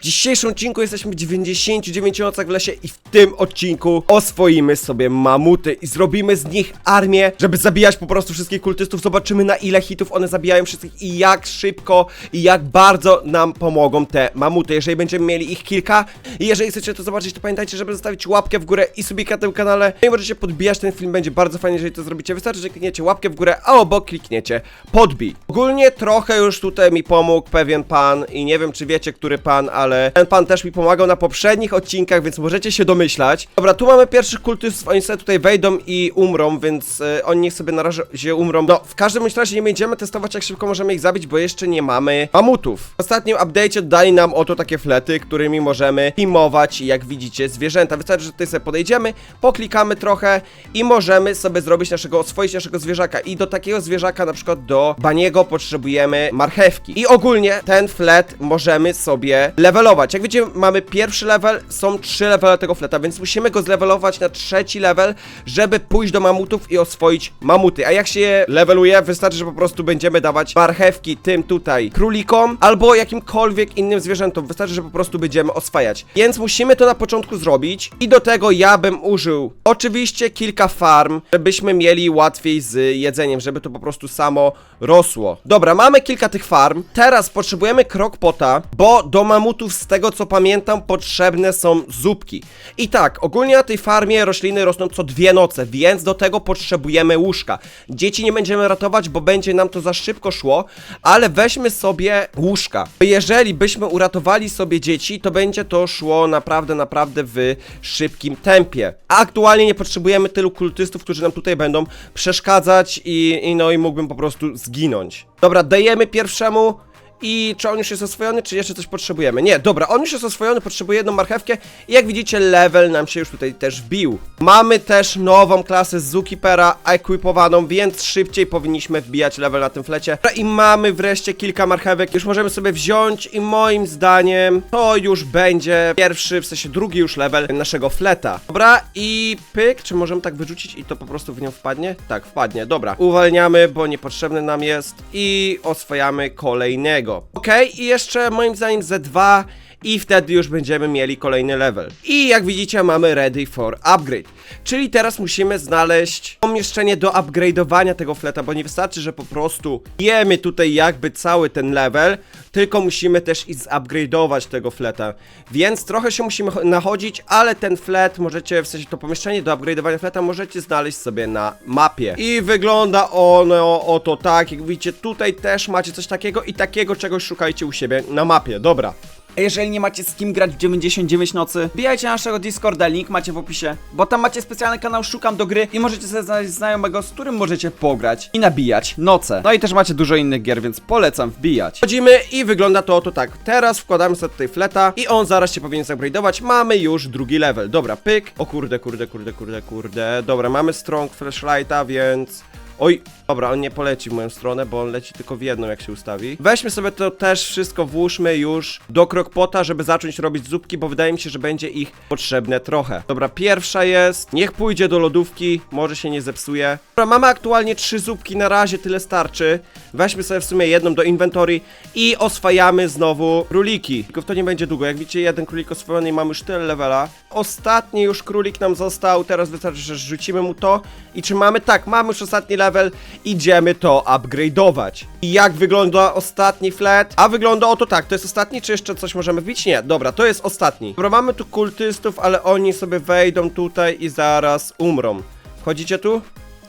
W dzisiejszym odcinku jesteśmy w 99 nocach w lesie i w tym odcinku oswoimy sobie mamuty i zrobimy z nich armię, żeby zabijać po prostu wszystkich kultystów. Zobaczymy na ile hitów one zabijają wszystkich i jak szybko i jak bardzo nam pomogą te mamuty. Jeżeli będziemy mieli ich kilka i jeżeli chcecie to zobaczyć, to pamiętajcie, żeby zostawić łapkę w górę i subika tym kanale. No i możecie podbijać ten film, będzie bardzo fajnie, jeżeli to zrobicie. Wystarczy, że klikniecie łapkę w górę, a obok klikniecie podbij. Ogólnie trochę już tutaj mi pomógł pewien pan i nie wiem, czy wiecie, który pan, ale ten pan też mi pomagał na poprzednich odcinkach, więc możecie się domyślać. Dobra, tu mamy pierwszych kultystów, oni sobie tutaj wejdą i umrą, więc e, oni niech sobie na razie umrą. No, w każdym razie nie będziemy testować, jak szybko możemy ich zabić, bo jeszcze nie mamy mamutów. W ostatnim update'cie dali nam oto takie flety, którymi możemy teamować, jak widzicie, zwierzęta. Wystarczy, że tutaj sobie podejdziemy, poklikamy trochę i możemy sobie zrobić naszego, oswoić naszego zwierzaka. I do takiego zwierzaka, na przykład do baniego, potrzebujemy marchewki. I ogólnie ten flet możemy sobie levelować. Jak widzicie, mamy pierwszy level, są trzy levele tego fleta, więc musimy go zlevelować na trzeci level, żeby pójść do mamutów i oswoić mamuty. A jak się je leveluje, wystarczy, że po prostu będziemy dawać marchewki tym tutaj królikom albo jakimkolwiek innym zwierzętom. Wystarczy, że po prostu będziemy oswajać. Więc musimy to na początku zrobić i do tego ja bym użył oczywiście kilka farm, żebyśmy mieli łatwiej z jedzeniem, żeby to po prostu samo rosło. Dobra, mamy kilka tych farm. Teraz potrzebujemy krokpota, bo do mamutów z tego co pamiętam potrzebne są zupki. I tak, ogólnie na tej farmie rośliny rosną co dwie noce, więc do tego potrzebujemy łóżka. Dzieci nie będziemy ratować, bo będzie nam to za szybko szło, ale weźmy sobie łóżka. Jeżeli byśmy uratowali sobie dzieci, to będzie to szło naprawdę, naprawdę w szybkim tempie. Aktualnie nie potrzebujemy tylu kultystów, którzy nam tutaj będą przeszkadzać i, i no i mógłbym po prostu zginąć. Dobra, dajemy pierwszemu i czy on już jest oswojony, czy jeszcze coś potrzebujemy? Nie, dobra, on już jest oswojony, potrzebuje jedną marchewkę i jak widzicie level nam się już tutaj też wbił. Mamy też nową klasę Zookeepera equipowaną, więc szybciej powinniśmy wbijać level na tym flecie. I mamy wreszcie kilka marchewek, już możemy sobie wziąć i moim zdaniem to już będzie pierwszy, w sensie drugi już level naszego fleta. Dobra, i pyk, czy możemy tak wyrzucić i to po prostu w nią wpadnie? Tak, wpadnie, dobra. Uwalniamy, bo niepotrzebny nam jest i oswajamy kolejnego. Okej, i jeszcze moim zdaniem Z2 i wtedy już będziemy mieli kolejny level. I jak widzicie mamy ready for upgrade. Czyli teraz musimy znaleźć pomieszczenie do upgrade'owania tego fleta, bo nie wystarczy, że po prostu jemy tutaj jakby cały ten level, tylko musimy też i zupgrade'ować tego fleta. Więc trochę się musimy cho- nachodzić, ale ten flet możecie, w sensie to pomieszczenie do upgrade'owania fleta możecie znaleźć sobie na mapie. I wygląda ono oto tak, jak widzicie tutaj też macie coś takiego i takiego czegoś szukajcie u siebie na mapie, dobra. Jeżeli nie macie z kim grać w 99 nocy, wbijajcie na naszego Discorda, link macie w opisie, bo tam macie specjalny kanał Szukam do gry i możecie sobie znaleźć znajomego, z którym możecie pograć i nabijać noce. No i też macie dużo innych gier, więc polecam wbijać. Wchodzimy i wygląda to oto tak. Teraz wkładamy sobie tutaj fleta i on zaraz się powinien zupgrade'ować. Mamy już drugi level. Dobra, pyk. O kurde, kurde, kurde, kurde, kurde. Dobra, mamy strong flashlighta, więc... Oj, dobra, on nie poleci w moją stronę, bo on leci tylko w jedną, jak się ustawi. Weźmy sobie to też wszystko, włóżmy już do krokpota, żeby zacząć robić zupki, bo wydaje mi się, że będzie ich potrzebne trochę. Dobra, pierwsza jest. Niech pójdzie do lodówki, może się nie zepsuje. Dobra, mamy aktualnie trzy zupki, na razie tyle starczy. Weźmy sobie w sumie jedną do inwentory i oswajamy znowu króliki. Tylko w to nie będzie długo. Jak widzicie, jeden królik oswojony i mamy już tyle levela. Ostatni już królik nam został. Teraz wystarczy, że rzucimy mu to. I czy mamy? Tak, mamy już ostatni level. Idziemy to upgrade'ować. I jak wygląda ostatni flat? A wygląda oto tak. To jest ostatni, czy jeszcze coś możemy wbić? Nie, dobra, to jest ostatni. Dobra, mamy tu kultystów, ale oni sobie wejdą tutaj i zaraz umrą. Wchodzicie tu?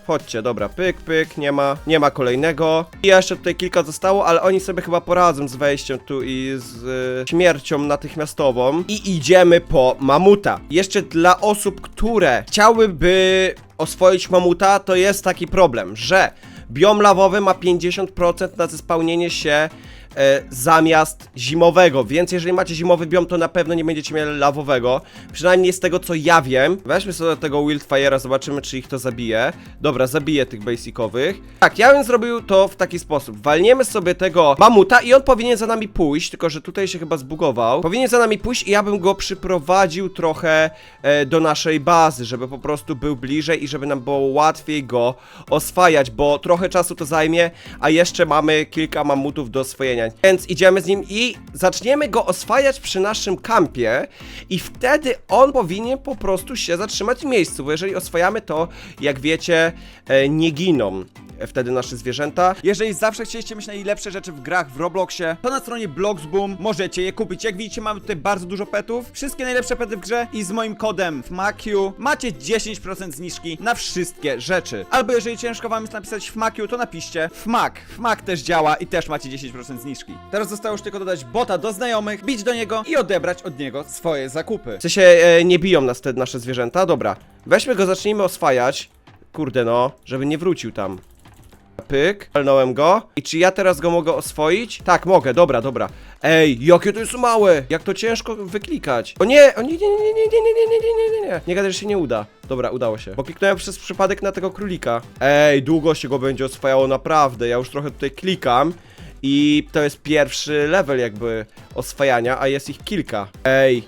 Chodźcie, dobra, pyk, pyk, nie ma, nie ma kolejnego. I jeszcze tutaj kilka zostało, ale oni sobie chyba poradzą z wejściem tu i z y, śmiercią natychmiastową. I idziemy po mamuta. Jeszcze dla osób, które chciałyby oswoić mamuta, to jest taki problem, że biom lawowy ma 50% na zespełnienie się e, zamiast zimowego, więc jeżeli macie zimowy biom, to na pewno nie będziecie mieli lawowego. Przynajmniej z tego co ja wiem. Weźmy sobie tego Wildfire'a, zobaczymy czy ich to zabije. Dobra, zabije tych basicowych. Tak, ja bym zrobił to w taki sposób. Walniemy sobie tego mamuta i on powinien za nami pójść, tylko że tutaj się chyba zbugował. Powinien za nami pójść i ja bym go przyprowadził trochę e, do naszej bazy, żeby po prostu był bliżej i żeby nam było łatwiej go oswajać, bo trochę czasu to zajmie, a jeszcze mamy kilka mamutów do oswojenia. Zmieniać. Więc idziemy z nim i zaczniemy go oswajać przy naszym kampie i wtedy on powinien po prostu się zatrzymać w miejscu, bo jeżeli oswajamy to, jak wiecie, e, nie giną wtedy nasze zwierzęta. Jeżeli zawsze chcieliście mieć najlepsze rzeczy w grach w Robloxie, to na stronie Bloxboom możecie je kupić. Jak widzicie, mamy tutaj bardzo dużo petów. Wszystkie najlepsze pety w grze i z moim kodem FMAKIU macie 10% zniżki na wszystkie rzeczy. Albo jeżeli ciężko wam jest napisać FMAKIU, to napiszcie FMAK. FMAK też działa i też macie 10% zniżki. Teraz zostało już tylko dodać bota do znajomych, bić do niego i odebrać od niego swoje zakupy. W sensie e, nie biją nas te nasze zwierzęta. Dobra, weźmy go, zacznijmy oswajać. Kurde no, żeby nie wrócił tam. Pyk, palnąłem go. I czy ja teraz go mogę oswoić? Tak, mogę, dobra, dobra. Ej, jakie to jest małe! Jak to ciężko wyklikać. O nie, o nie, nie, nie, nie, nie, nie, nie, nie, nie, nie, nie. Nie gadaj, że się nie uda. Dobra, udało się. Bo kliknąłem przez przypadek na tego królika. Ej, długo się go będzie oswajało, naprawdę. Ja już trochę tutaj klikam. I to jest pierwszy level jakby oswajania, a jest ich kilka. Ej,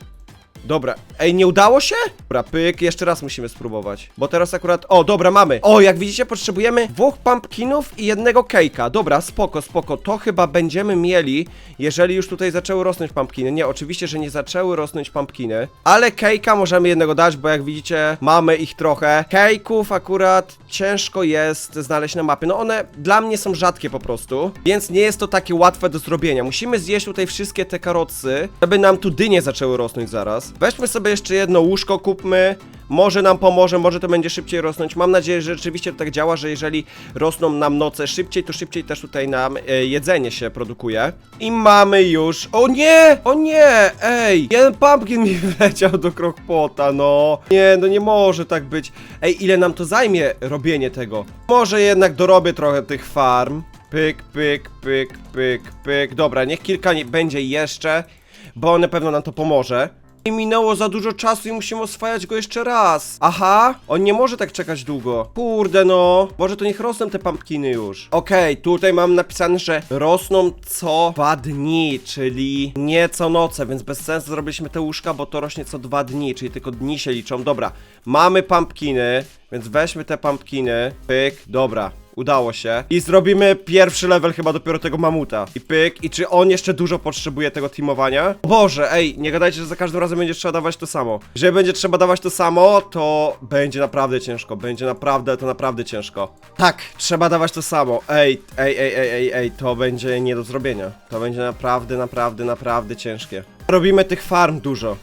Dobra, ej, nie udało się? Dobra, pyk, jeszcze raz musimy spróbować. Bo teraz akurat, o, dobra, mamy. O, jak widzicie, potrzebujemy dwóch pumpkinów i jednego kejka. Dobra, spoko, spoko. To chyba będziemy mieli, jeżeli już tutaj zaczęły rosnąć pumpkiny. Nie, oczywiście, że nie zaczęły rosnąć pumpkiny, ale kejka możemy jednego dać, bo jak widzicie, mamy ich trochę. Kejków akurat ciężko jest znaleźć na mapie. No one dla mnie są rzadkie po prostu, więc nie jest to takie łatwe do zrobienia. Musimy zjeść tutaj wszystkie te karocy, żeby nam tu dynie zaczęły rosnąć zaraz. Weźmy sobie jeszcze jedno łóżko, kupmy. Może nam pomoże, może to będzie szybciej rosnąć. Mam nadzieję, że rzeczywiście to tak działa, że jeżeli rosną nam noce szybciej, to szybciej też tutaj nam e, jedzenie się produkuje. I mamy już... O nie! O nie! Ej! Jeden pumpkin mi wleciał do krokpota, no. Nie, no nie może tak być. Ej, ile nam to zajmie robienie tego? Może jednak dorobię trochę tych farm. Pyk, pyk, pyk, pyk, pyk. Dobra, niech kilka nie będzie jeszcze, bo na pewno nam to pomoże. Minęło za dużo czasu i musimy oswajać go jeszcze raz. Aha, on nie może tak czekać długo. Kurde no, może to niech rosną te pumpkiny już. Okej, tutaj mam napisane, że rosną co dwa dni, czyli nie co noce, więc bez sensu zrobiliśmy te łóżka, bo to rośnie co dwa dni, czyli tylko dni się liczą. Dobra, mamy pumpkiny, więc weźmy te pumpkiny. Pyk, dobra. Udało się. I zrobimy pierwszy level chyba dopiero tego mamuta. I pyk. I czy on jeszcze dużo potrzebuje tego teamowania? O Boże, ej, nie gadajcie, że za każdym razem będzie trzeba dawać to samo. Jeżeli będzie trzeba dawać to samo, to będzie naprawdę ciężko. Będzie naprawdę, to naprawdę ciężko. Tak, trzeba dawać to samo. Ej, ej, ej, ej, ej, ej, to będzie nie do zrobienia. To będzie naprawdę, naprawdę, naprawdę ciężkie. Robimy tych farm dużo.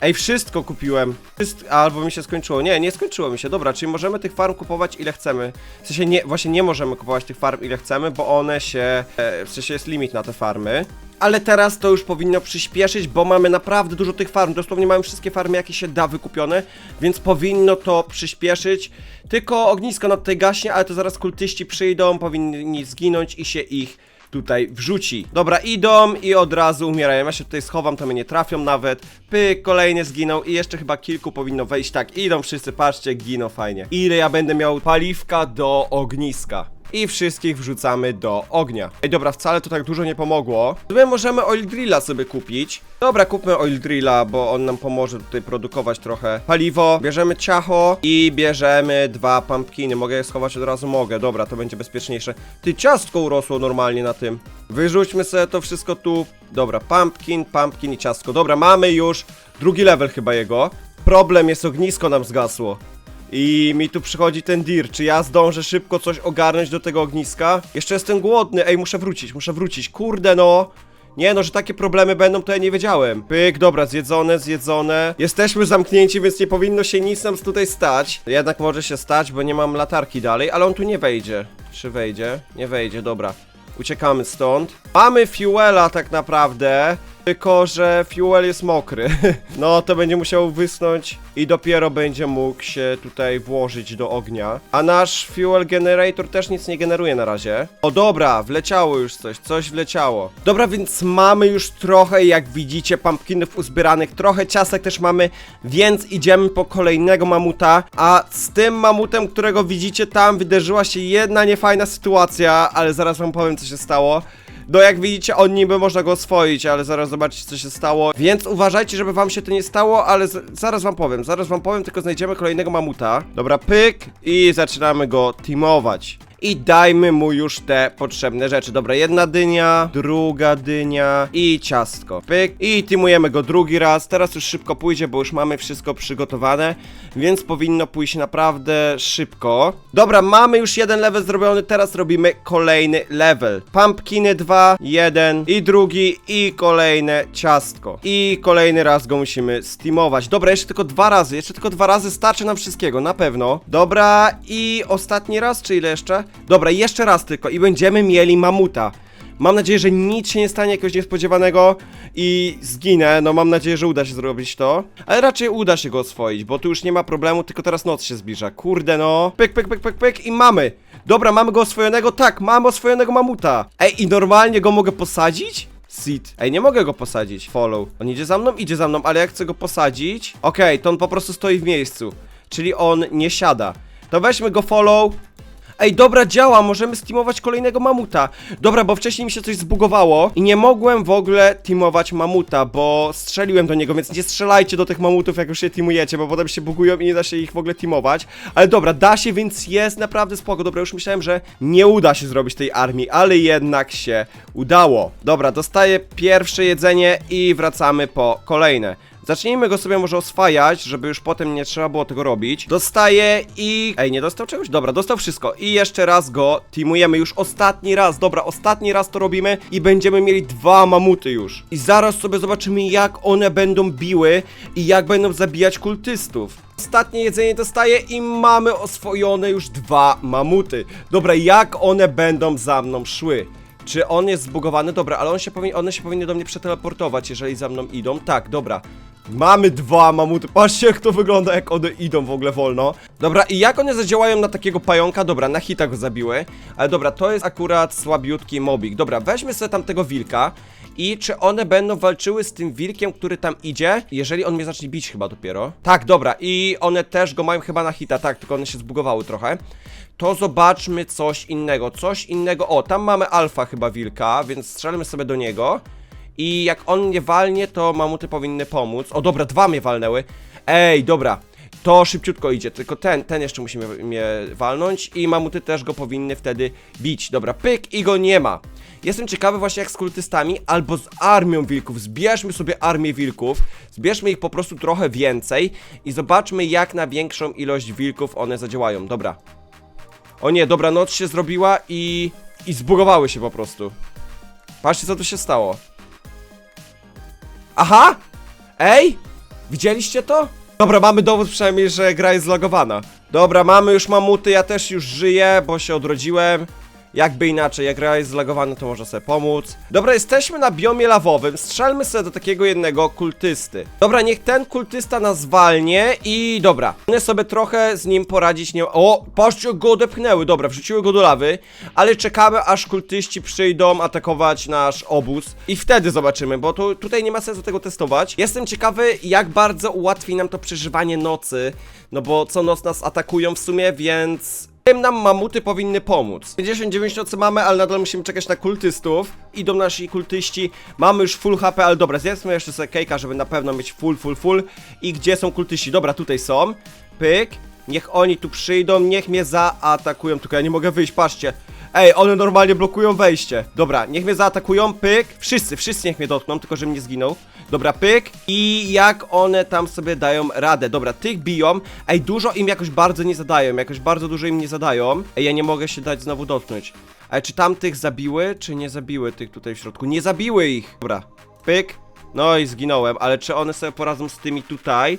Ej, wszystko kupiłem. Wszystko, albo mi się skończyło. Nie, nie skończyło mi się. Dobra, czyli możemy tych farm kupować ile chcemy. W sensie nie, właśnie nie możemy kupować tych farm ile chcemy, bo one się. E, w sensie jest limit na te farmy. Ale teraz to już powinno przyspieszyć, bo mamy naprawdę dużo tych farm. Dosłownie mamy wszystkie farmy, jakie się da wykupione, więc powinno to przyspieszyć. Tylko ognisko nad tutaj gaśnie, ale to zaraz kultyści przyjdą, powinni zginąć i się ich tutaj wrzuci. Dobra, idą i od razu umierają. Ja się tutaj schowam, to mnie nie trafią nawet. Pyk, kolejny zginął i jeszcze chyba kilku powinno wejść. Tak, idą wszyscy, patrzcie, giną fajnie. Ile ja będę miał paliwka do ogniska. I wszystkich wrzucamy do ognia. Ej, dobra, wcale to tak dużo nie pomogło. My możemy oil drilla sobie kupić. Dobra, kupmy oil drilla, bo on nam pomoże tutaj produkować trochę paliwo. Bierzemy ciacho i bierzemy dwa pumpkiny. Mogę je schować od razu? Mogę. Dobra, to będzie bezpieczniejsze. Ty, ciastko urosło normalnie na tym. Wyrzućmy sobie to wszystko tu. Dobra, pumpkin, pumpkin i ciastko. Dobra, mamy już drugi level chyba jego. Problem jest, ognisko nam zgasło. I mi tu przychodzi ten dir. Czy ja zdążę szybko coś ogarnąć do tego ogniska? Jeszcze jestem głodny. Ej, muszę wrócić, muszę wrócić. Kurde no. Nie no, że takie problemy będą, to ja nie wiedziałem. Pyk, dobra, zjedzone, zjedzone. Jesteśmy zamknięci, więc nie powinno się nic nam tutaj stać. Jednak może się stać, bo nie mam latarki dalej, ale on tu nie wejdzie. Czy wejdzie? Nie wejdzie, dobra. Uciekamy stąd. Mamy fuela tak naprawdę. Tylko, że fuel jest mokry. No, to będzie musiał wysnąć i dopiero będzie mógł się tutaj włożyć do ognia. A nasz fuel generator też nic nie generuje na razie. O dobra, wleciało już coś, coś wleciało. Dobra, więc mamy już trochę, jak widzicie, pumpkinów uzbieranych, trochę ciastek też mamy, więc idziemy po kolejnego mamuta. A z tym mamutem, którego widzicie tam, wydarzyła się jedna niefajna sytuacja, ale zaraz wam powiem, co się stało. No jak widzicie, on niby można go oswoić, ale zaraz zobaczycie co się stało. Więc uważajcie, żeby wam się to nie stało, ale zaraz wam powiem, zaraz wam powiem, tylko znajdziemy kolejnego mamuta. Dobra, pyk i zaczynamy go teamować. I dajmy mu już te potrzebne rzeczy. Dobra, jedna dynia, druga dynia i ciastko. Pyk. I teamujemy go drugi raz. Teraz już szybko pójdzie, bo już mamy wszystko przygotowane, więc powinno pójść naprawdę szybko. Dobra, mamy już jeden level zrobiony, teraz robimy kolejny level. Pumpkiny 2, jeden i drugi i kolejne ciastko. I kolejny raz go musimy steamować. Dobra, jeszcze tylko dwa razy, jeszcze tylko dwa razy starczy nam wszystkiego, na pewno. Dobra, i ostatni raz, czy ile jeszcze? Dobra, jeszcze raz tylko i będziemy mieli mamuta. Mam nadzieję, że nic się nie stanie jakiegoś niespodziewanego i zginę. No mam nadzieję, że uda się zrobić to. Ale raczej uda się go oswoić, bo tu już nie ma problemu, tylko teraz noc się zbliża. Kurde no. Pyk, pyk, pyk, pyk, pyk i mamy. Dobra, mamy go oswojonego? Tak, mamy oswojonego mamuta. Ej, i normalnie go mogę posadzić? Seed. Ej, nie mogę go posadzić. Follow. On idzie za mną? Idzie za mną, ale jak chcę go posadzić... Okej, to on po prostu stoi w miejscu. Czyli on nie siada. To weźmy go follow. Ej, dobra, działa, możemy steamować kolejnego mamuta. Dobra, bo wcześniej mi się coś zbugowało i nie mogłem w ogóle teamować mamuta, bo strzeliłem do niego, więc nie strzelajcie do tych mamutów, jak już się teamujecie, bo potem się bugują i nie da się ich w ogóle teamować. Ale dobra, da się, więc jest naprawdę spoko. Dobra, już myślałem, że nie uda się zrobić tej armii, ale jednak się udało. Dobra, dostaję pierwsze jedzenie i wracamy po kolejne. Zacznijmy go sobie może oswajać, żeby już potem nie trzeba było tego robić. Dostaje i... Ej, nie dostał czegoś? Dobra, dostał wszystko. I jeszcze raz go teamujemy już ostatni raz. Dobra, ostatni raz to robimy i będziemy mieli dwa mamuty już. I zaraz sobie zobaczymy, jak one będą biły i jak będą zabijać kultystów. Ostatnie jedzenie dostaję i mamy oswojone już dwa mamuty. Dobra, jak one będą za mną szły? Czy on jest zbugowany? Dobra, ale on się one się powinny do mnie przeteleportować, jeżeli za mną idą. Tak, dobra. Mamy dwa mamuty. Patrzcie, jak to wygląda, jak one idą w ogóle wolno. Dobra, i jak one zadziałają na takiego pająka? Dobra, na hita go zabiły. Ale dobra, to jest akurat słabiutki mobik. Dobra, weźmy sobie tamtego wilka. I czy one będą walczyły z tym wilkiem, który tam idzie? Jeżeli on mnie zacznie bić chyba dopiero. Tak, dobra, i one też go mają chyba na hita, tak, tylko one się zbugowały trochę. To zobaczmy coś innego, coś innego. O, tam mamy alfa chyba wilka, więc strzelmy sobie do niego. I jak on nie walnie, to mamuty powinny pomóc. O, dobra, dwa mnie walnęły. Ej, dobra. To szybciutko idzie, tylko ten, ten jeszcze musi mnie, mnie walnąć i mamuty też go powinny wtedy bić. Dobra, pyk i go nie ma. Jestem ciekawy właśnie jak z kultystami albo z armią wilków. Zbierzmy sobie armię wilków, zbierzmy ich po prostu trochę więcej i zobaczmy jak na większą ilość wilków one zadziałają. Dobra. O nie, dobra, noc się zrobiła i... i zbugowały się po prostu. Patrzcie co tu się stało. Aha! Ej! Widzieliście to? Dobra, mamy dowód przynajmniej, że gra jest zlogowana. Dobra, mamy już mamuty, ja też już żyję, bo się odrodziłem. Jakby inaczej, jak gra jest zlagowana, to może sobie pomóc. Dobra, jesteśmy na biomie lawowym. Strzelmy sobie do takiego jednego kultysty. Dobra, niech ten kultysta nas walnie i dobra. One sobie trochę z nim poradzić nie... O, patrzcie, go odepchnęły. Dobra, wrzuciły go do lawy, ale czekamy, aż kultyści przyjdą atakować nasz obóz. I wtedy zobaczymy, bo tu, tutaj nie ma sensu tego testować. Jestem ciekawy, jak bardzo ułatwi nam to przeżywanie nocy. No bo co noc nas atakują w sumie, więc... Tym nam mamuty powinny pomóc. 59 nocy mamy, ale nadal musimy czekać na kultystów. Idą nasi kultyści. Mamy już full HP, ale dobra, zjedzmy jeszcze sobie kejka, żeby na pewno mieć full, full, full. I gdzie są kultyści? Dobra, tutaj są. Pyk. Niech oni tu przyjdą, niech mnie zaatakują. Tylko ja nie mogę wyjść, patrzcie. Ej, one normalnie blokują wejście. Dobra, niech mnie zaatakują, pyk. Wszyscy, wszyscy niech mnie dotkną, tylko żebym nie zginął. Dobra, pyk. I jak one tam sobie dają radę. Dobra, tych biją. Ej, dużo im jakoś bardzo nie zadają, jakoś bardzo dużo im nie zadają. Ej, ja nie mogę się dać znowu dotknąć. Ale czy tamtych zabiły, czy nie zabiły tych tutaj w środku? Nie zabiły ich. Dobra, pyk. No i zginąłem, ale czy one sobie poradzą z tymi tutaj?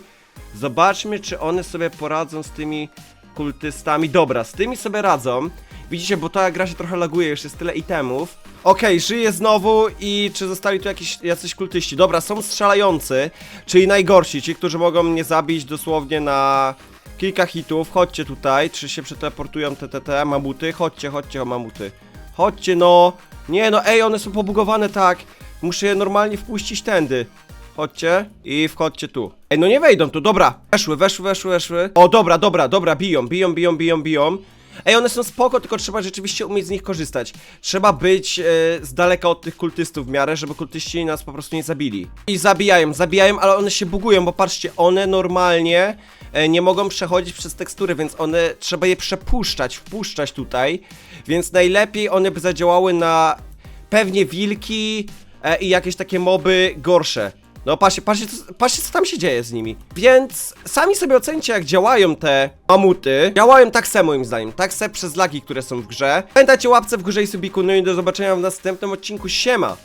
Zobaczmy, czy one sobie poradzą z tymi kultystami. Dobra, z tymi sobie radzą. Widzicie, bo ta gra się trochę laguje, już jest tyle itemów. Okej, żyje znowu i czy zostali tu jakieś jacyś kultyści? Dobra, są strzelający, czyli najgorsi, ci, którzy mogą mnie zabić dosłownie na kilka hitów. Chodźcie tutaj, czy się przeteleportują te, te, te mamuty? Chodźcie, chodźcie, mamuty. Chodźcie, no. Nie, no, ej, one są pobugowane tak. Muszę je normalnie wpuścić tędy. Chodźcie i wchodźcie tu. Ej, no nie wejdą tu, dobra. Weszły, weszły, weszły, weszły. O, dobra, dobra, dobra, biją, biją, biją, biją, biją. Ej, one są spoko, tylko trzeba rzeczywiście umieć z nich korzystać. Trzeba być e, z daleka od tych kultystów w miarę, żeby kultyści nas po prostu nie zabili. I zabijają, zabijają, ale one się bugują, bo patrzcie, one normalnie e, nie mogą przechodzić przez tekstury, więc one trzeba je przepuszczać, wpuszczać tutaj. Więc najlepiej one by zadziałały na pewnie wilki e, i jakieś takie moby gorsze. No patrzcie, patrzcie, patrzcie co tam się dzieje z nimi. Więc sami sobie ocencie jak działają te mamuty. Działają tak samo moim zdaniem, tak se przez lagi, które są w grze. Pamiętajcie łapce w górze i subiku, no i do zobaczenia w następnym odcinku, siema!